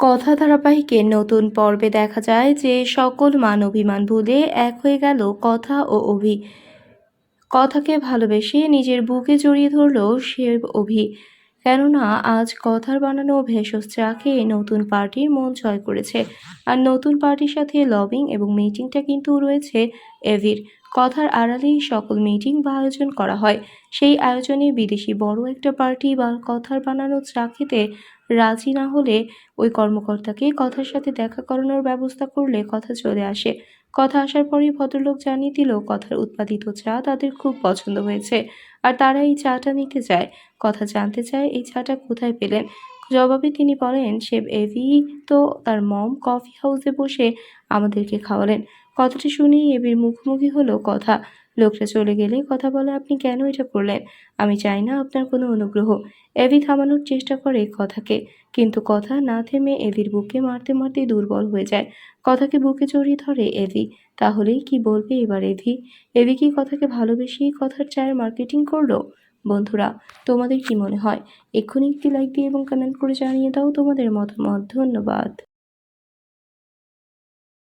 কথা ধারাবাহিকের নতুন পর্বে দেখা যায় যে সকল মান অভিমান ভুলে এক হয়ে গেল কথা ও অভি। কথাকে ভালোবেসে নিজের বুকে জড়িয়ে ধরল সে অভি। কেননা আজ কথার বানানো ভেষজ চা খেয়ে নতুন পার্টির মন জয় করেছে। আর নতুন পার্টির সাথে লবিং এবং মিটিংটা কিন্তু রয়েছে এভির। কথার আড়ালেই সকল মিটিং বা আয়োজন করা হয়। সেই আয়োজনে বিদেশি বড় একটা পার্টি বা কথার বানানো চা খেতে রাজি না হলে ওই কর্মকর্তাকে কথার সাথে দেখা করানোর ব্যবস্থা করলে কথা চলে আসে। কথা আসার পরেই ভদ্রলোক জানিয়ে দিল, কথার উৎপাদিত চা তাদের খুব পছন্দ হয়েছে। আর তারা এই চাটা নিতে চায়। কথা জানতে চায় এই চাটা কোথায় পেলেন। জবাবে তিনি বলেন, শেফ এভি তো তার মম কফি হাউসে বসে আমাদেরকে খাওয়ালেন। কথাটি শুনেই এবির মুখোমুখি হলো কথা। লোকটা চলে গেলে কথা বলে, আপনি কেন এটা করলেন? আমি চাই না আপনার কোনো অনুগ্রহ। এভি থামানোর চেষ্টা করে কথাকে, কিন্তু কথা না থেমে এভির বুকে মারতে মারতে দুর্বল হয়ে যায়। কথাকে বুকে জড়িয়ে ধরে এভি, তাহলেই কি বলবে এবার এভি? এভি কি কথাকে ভালোবেসেই কথার চায়ের মার্কেটিং করল? বন্ধুরা, তোমাদের কি মনে হয়? এক্ষুনি একটি লাইক দিয়ে এবং কমেন্ট করে জানিয়ে দাও তোমাদের মতামত। ধন্যবাদ।